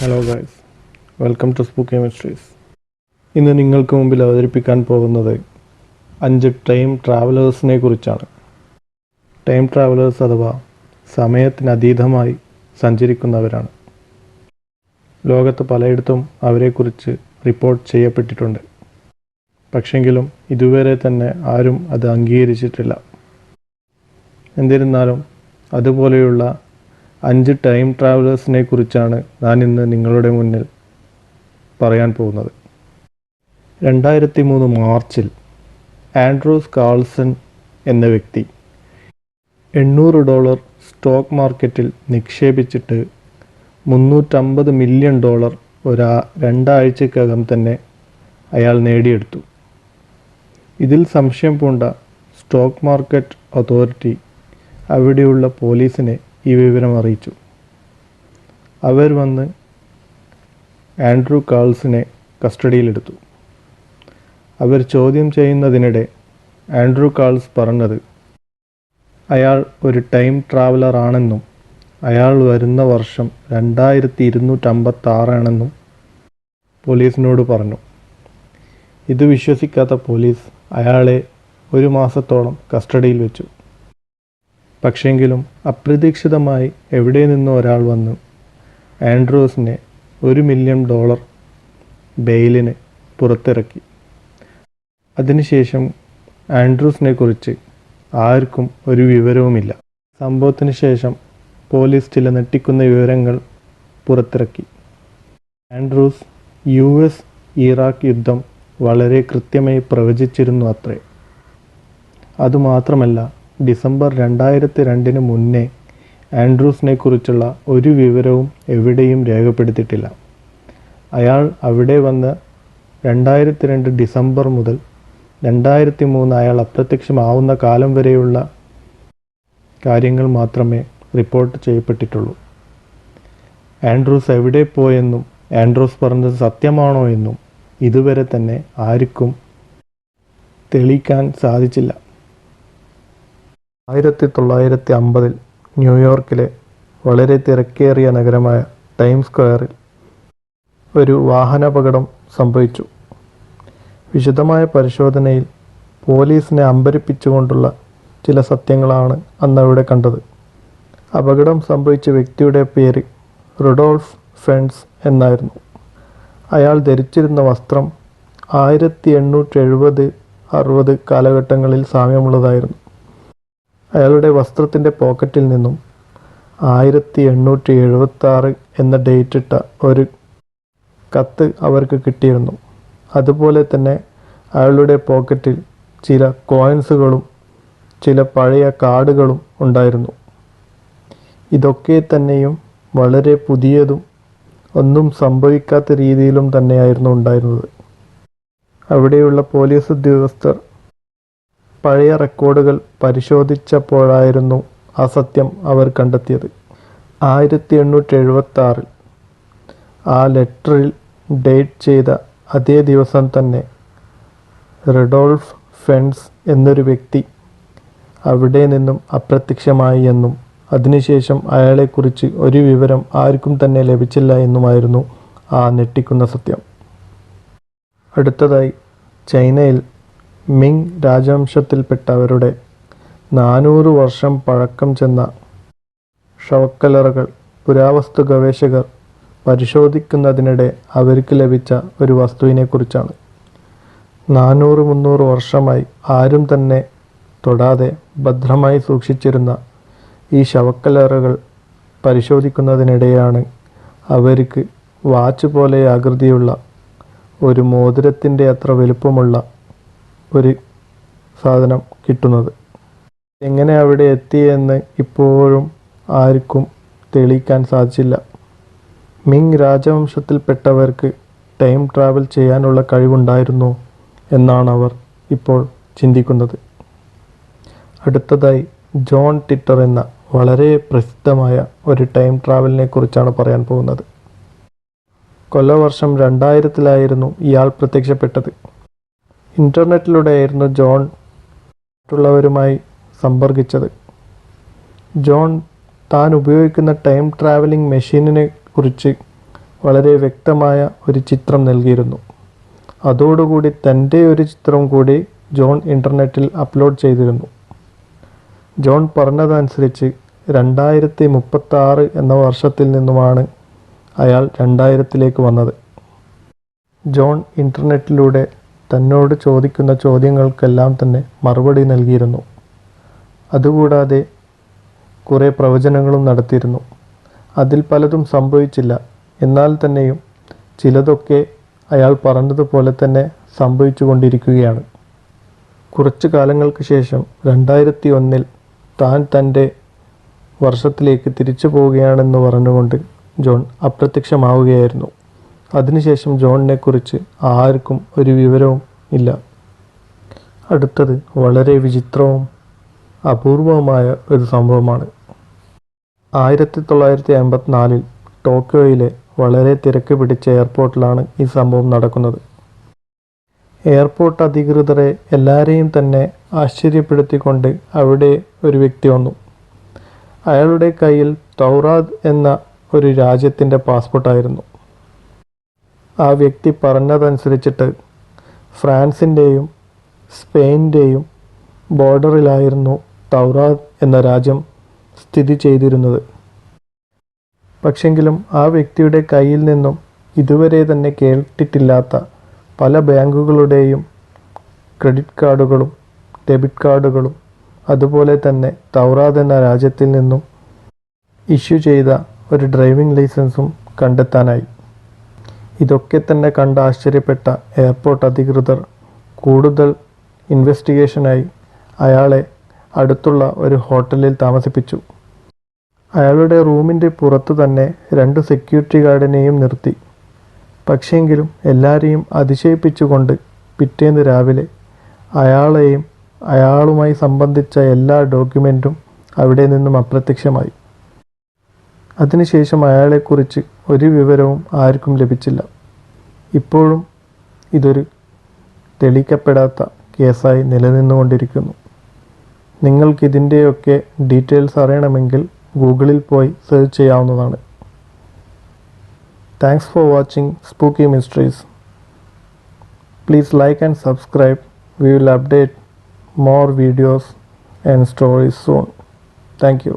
Hello guys welcome to spoo chemistries ഇന്ന് നിങ്ങൾക്ക് മുമ്പിൽ അവതരിപ്പിക്കാൻ പോകുന്നത് അഞ്ച് ടൈം ട്രാവലേഴ്സിനെ കുറിച്ചാണ്. ടൈം ട്രാവലേഴ്സ് അഥവാ സമയത്തിനതീതമായി സഞ്ചരിക്കുന്നവരാണ്. ലോകത്ത് പലയിടത്തും അവരെക്കുറിച്ച് റിപ്പോർട്ട് ചെയ്യപ്പെട്ടിട്ടുണ്ട്. പക്ഷെങ്കിലും ഇതുവരെ തന്നെ ആരും അത് അംഗീകരിച്ചിട്ടില്ല. എന്നിരുന്നാലും അതുപോലെയുള്ള അഞ്ച് ടൈം ട്രാവലേഴ്സിനെ കുറിച്ചാണ് ഞാൻ ഇന്ന് നിങ്ങളുടെ മുന്നിൽ പറയാൻ പോകുന്നത്. രണ്ടായിരത്തി മൂന്ന് മാർച്ചിൽ ആൻഡ്രൂസ് കാൾസൺ എന്ന വ്യക്തി എണ്ണൂറ് ഡോളർ സ്റ്റോക്ക് മാർക്കറ്റിൽ നിക്ഷേപിച്ചിട്ട് മുന്നൂറ്റമ്പത് മില്യൺ ഡോളർ ഒരാ രണ്ടാഴ്ചക്കകം തന്നെ അയാൾ നേടിയെടുത്തു. ഇതിൽ സംശയം പൂണ്ട സ്റ്റോക്ക് മാർക്കറ്റ് അതോറിറ്റി അവിടെയുള്ള പോലീസിനെ ഈ വിവരം അറിയിച്ചു. അവർ വന്ന് ആൻഡ്രൂ കാൾസിനെ കസ്റ്റഡിയിലെടുത്തു. അവർ ചോദ്യം ചെയ്യുന്നതിനിടെ ആൻഡ്രൂ കാൾസ് പറഞ്ഞത് അയാൾ ഒരു ടൈം ട്രാവലർ ആണെന്നും അയാൾ വരുന്ന വർഷം രണ്ടായിരത്തി ഇരുന്നൂറ്റമ്പത്താറാണെന്നും പോലീസിനോട് പറഞ്ഞു. ഇത് വിശ്വസിക്കാത്ത പോലീസ് അയാളെ ഒരു മാസത്തോളം കസ്റ്റഡിയിൽ വെച്ചു. പക്ഷെങ്കിലും അപ്രതീക്ഷിതമായി എവിടെ നിന്നോ ഒരാൾ വന്നു. ആൻഡ്രൂസിനെ ഒരു മില്യൺ ഡോളർ ബെയിലിന് പുറത്തിറക്കി. അതിനുശേഷം ആൻഡ്രൂസിനെ കുറിച്ച് ആർക്കും ഒരു വിവരവുമില്ല. സംഭവത്തിന് ശേഷം പോലീസ് ചില നെട്ടിക്കുന്ന വിവരങ്ങൾ പുറത്തിറക്കി. ആൻഡ്രൂസ് യു എസ് ഇറാഖ് യുദ്ധം വളരെ കൃത്യമായി പ്രവചിച്ചിരുന്നു അത്രേ. അതുമാത്രമല്ല ഡിസംബർ രണ്ടായിരത്തി രണ്ടിന് മുന്നേ ആൻഡ്രൂസിനെ കുറിച്ചുള്ള ഒരു വിവരവും എവിടെയും രേഖപ്പെടുത്തിയിട്ടില്ല. അയാൾ അവിടെ വന്ന് രണ്ടായിരത്തി രണ്ട് ഡിസംബർ മുതൽ രണ്ടായിരത്തി മൂന്ന് അയാൾ അപ്രത്യക്ഷമാവുന്ന കാലം വരെയുള്ള കാര്യങ്ങൾ മാത്രമേ റിപ്പോർട്ട് ചെയ്യപ്പെട്ടിട്ടുള്ളൂ. ആൻഡ്രൂസ് എവിടെ പോയെന്നും ആൻഡ്രൂസ് പറഞ്ഞത് സത്യമാണോ എന്നും ഇതുവരെ തന്നെ ആർക്കും തെളിയിക്കാൻ സാധിച്ചില്ല. ആയിരത്തി തൊള്ളായിരത്തി അമ്പതിൽ ന്യൂയോർക്കിലെ വളരെ തിരക്കേറിയ നഗരമായ ടൈം സ്ക്വയറിൽ ഒരു വാഹനാപകടം സംഭവിച്ചു. വിശദമായ പരിശോധനയിൽ പോലീസിനെ അമ്പരിപ്പിച്ചുകൊണ്ടുള്ള ചില സത്യങ്ങളാണ് അന്നവിടെ കണ്ടത്. അപകടം സംഭവിച്ച വ്യക്തിയുടെ പേര് റുഡോൾഫ് ഫ്രണ്ട്സ് എന്നായിരുന്നു. അയാൾ ധരിച്ചിരുന്ന വസ്ത്രം ആയിരത്തി എണ്ണൂറ്റി എഴുപത് അറുപത് കാലഘട്ടങ്ങളിൽ സാമ്യമുള്ളതായിരുന്നു. അയാളുടെ വസ്ത്രത്തിന്റെ പോക്കറ്റിൽ നിന്നും ആയിരത്തി എണ്ണൂറ്റി എഴുപത്തി എന്ന ഡേറ്റ് ഇട്ട ഒരു കത്ത് അവർക്ക് കിട്ടിയിരുന്നു. അതുപോലെ തന്നെ അയാളുടെ പോക്കറ്റിൽ ചില കോയിൻസുകളും ചില പഴയ കാർഡുകളും ഉണ്ടായിരുന്നു. ഇതൊക്കെ തന്നെയും വളരെ പുതിയതും ഒന്നും സംഭവിക്കാത്ത രീതിയിലും തന്നെയായിരുന്നു ഉണ്ടായിരുന്നത്. അവിടെയുള്ള പോലീസ് ഉദ്യോഗസ്ഥർ പഴയ റെക്കോർഡുകൾ പരിശോധിച്ചപ്പോഴായിരുന്നു അസത്യം അവർ കണ്ടെത്തിയത്. ആയിരത്തി എണ്ണൂറ്റി എഴുപത്തി ആറിൽ ആ ലെറ്ററിൽ ഡേറ്റ് ചെയ്ത അതേ ദിവസം തന്നെ റെഡോൾഫ് ഫെൻസ് എന്നൊരു വ്യക്തി അവിടെ നിന്നും അപ്രത്യക്ഷമായി എന്നും അതിനുശേഷം അയാളെക്കുറിച്ച് ഒരു വിവരം ആർക്കും തന്നെ ലഭിച്ചില്ല എന്നുമായിരുന്നു ആ ഞെട്ടിക്കുന്ന സത്യം. അടുത്തതായി ചൈനയിൽ മിങ് രാജവംശത്തിൽപ്പെട്ടവരുടെ നാനൂറ് വർഷം പഴക്കം ചെന്ന ശവക്കലറകൾ പുരാവസ്തു ഗവേഷകർ പരിശോധിക്കുന്നതിനിടെ അവർക്ക് ലഭിച്ച ഒരു വസ്തുവിനെക്കുറിച്ചാണ്. നാനൂറ് മുന്നൂറ് വർഷമായി ആരും തന്നെ തൊടാതെ ഭദ്രമായി സൂക്ഷിച്ചിരുന്ന ഈ ശവക്കലറകൾ പരിശോധിക്കുന്നതിനിടെയാണ് അവർക്ക് വാച്ച് പോലെ ആകൃതിയുള്ള ഒരു മോതിരത്തിന്റെ അത്ര വലുപ്പമുള്ള ഒരു സാധനം കിട്ടുന്നത്. എങ്ങനെ അവിടെ എത്തി എത്തിയെന്ന് ഇപ്പോഴും ആർക്കും തെളിയിക്കാൻ സാധിച്ചില്ല. മിങ് രാജവംശത്തിൽപ്പെട്ടവർക്ക് ടൈം ട്രാവൽ ചെയ്യാനുള്ള കഴിവുണ്ടായിരുന്നു എന്നാണ് അവർ ഇപ്പോൾ ചിന്തിക്കുന്നത്. അടുത്തതായി ജോൺ ടിറ്റർ എന്ന വളരെ പ്രസിദ്ധമായ ഒരു ടൈം ട്രാവലിനെ കുറിച്ചാണ് പറയാൻ പോകുന്നത്. കൊല്ലവർഷം രണ്ടായിരത്തിലായിരുന്നു ഇയാൾ പ്രത്യക്ഷപ്പെട്ടത്. ഇന്റർനെറ്റിലൂടെയായിരുന്നു ജോൺ മറ്റുള്ളവരുമായി സമ്പർക്കിച്ചത്. ജോൺ താൻ ഉപയോഗിക്കുന്ന ടൈം ട്രാവലിംഗ് മെഷീനിനെ കുറിച്ച് വളരെ വ്യക്തമായ ഒരു ചിത്രം നൽകിയിരുന്നു. അതോടുകൂടി തന്റെ ഒരു ചിത്രം കൂടി ജോൺ ഇന്റർനെറ്റിൽ അപ്ലോഡ് ചെയ്തിരുന്നു. ജോൺ പറഞ്ഞതനുസരിച്ച് രണ്ടായിരത്തി മുപ്പത്താറ് എന്ന വർഷത്തിൽ നിന്നുമാണ് അയാൾ രണ്ടായിരത്തിലേക്ക് വന്നത്. ജോൺ ഇന്റർനെറ്റിലൂടെ തന്നോട് ചോദിക്കുന്ന ചോദ്യങ്ങൾക്കെല്ലാം തന്നെ മറുപടി നൽകിയിരുന്നു. അതുകൂടാതെ കുറേ പ്രവചനങ്ങളും നടത്തിയിരുന്നു. അതിൽ പലതും സംഭവിച്ചില്ല. എന്നാൽ തന്നെയും ചിലതൊക്കെ അയാൾ പറഞ്ഞതുപോലെ തന്നെ സംഭവിച്ചു കൊണ്ടിരിക്കുകയാണ് കുറച്ച് കാലങ്ങൾക്ക് ശേഷം രണ്ടായിരത്തി ഒന്നിൽ താൻ തന്റെ വർഷത്തിലേക്ക് തിരിച്ചു പോവുകയാണെന്ന് പറഞ്ഞുകൊണ്ട് ജോൺ അപ്രത്യക്ഷമാവുകയായിരുന്നു. അതിനുശേഷം ജോണിനെക്കുറിച്ച് ആർക്കും ഒരു വിവരവും ഇല്ല. അടുത്തത് വളരെ വിചിത്രവും അപൂർവവുമായ ഒരു സംഭവമാണ്. ആയിരത്തി തൊള്ളായിരത്തി എൺപത്തിനാലിൽ ടോക്കിയോയിലെ വളരെ തിരക്ക് പിടിച്ച എയർപോർട്ടിലാണ് ഈ സംഭവം നടക്കുന്നത്. എയർപോർട്ട് അധികൃതരെ എല്ലാവരെയും തന്നെ ആശ്ചര്യപ്പെടുത്തിക്കൊണ്ട് അവിടെ ഒരു വ്യക്തി വന്നു. അയാളുടെ കയ്യിൽ തൗറാദ് എന്ന ഒരു രാജ്യത്തിന്റെ പാസ്പോർട്ടായിരുന്നു. ആ വ്യക്തി പറഞ്ഞതനുസരിച്ചിട്ട് ഫ്രാൻസിന്റെയും സ്പെയിന്റെയും ബോർഡറിലായിരുന്നു തൗറാദ് എന്ന രാജ്യം സ്ഥിതി ചെയ്തിരുന്നത്. പക്ഷെങ്കിലും ആ വ്യക്തിയുടെ കയ്യിൽ നിന്നും ഇതുവരെ തന്നെ കേട്ടിട്ടില്ലാത്ത പല ബാങ്കുകളുടെയും ക്രെഡിറ്റ് കാർഡുകളും ഡെബിറ്റ് കാർഡുകളും അതുപോലെ തന്നെ തൗറാദ് എന്ന രാജ്യത്തിൽ നിന്നും ഇഷ്യൂ ചെയ്ത ഒരു ഡ്രൈവിംഗ് ലൈസൻസും കണ്ടെത്താനായി. ഇതൊക്കെ തന്നെ കണ്ട് ആശ്ചര്യപ്പെട്ട എയർപോർട്ട് അധികൃതർ കൂടുതൽ ഇൻവെസ്റ്റിഗേഷനായി അയാളെ അടുത്തുള്ള ഒരു ഹോട്ടലിൽ താമസിപ്പിച്ചു. അയാളുടെ റൂമിന്റെ പുറത്തു തന്നെ രണ്ട് സെക്യൂരിറ്റി ഗാർഡിനെയും നിർത്തി. പക്ഷേങ്കിലും എല്ലാവരെയും അതിശയിപ്പിച്ചുകൊണ്ട് പിറ്റേന്ന് രാവിലെ അയാളെയും അയാളുമായി സംബന്ധിച്ച എല്ലാ ഡോക്യുമെന്റും അവിടെ നിന്നും അപ്രത്യക്ഷമായി. അതിനുശേഷം അയാളെക്കുറിച്ച് ഒരു വിവരവും ആർക്കും ലഭിച്ചില്ല. ഇപ്പോഴും ഇതൊരു തെളിയിക്കപ്പെടാത്ത കേസായി നിലനിന്നുകൊണ്ടിരിക്കുന്നു. നിങ്ങൾക്കിതിന്റെയൊക്കെ ഡീറ്റെയിൽസ് അറിയണമെങ്കിൽ ഗൂഗിളിൽ പോയി സെർച്ച് ചെയ്യാവുന്നതാണ്. Thanks for watching spooky mysteries. Please like and subscribe. We will update more videos and stories soon. Thank you.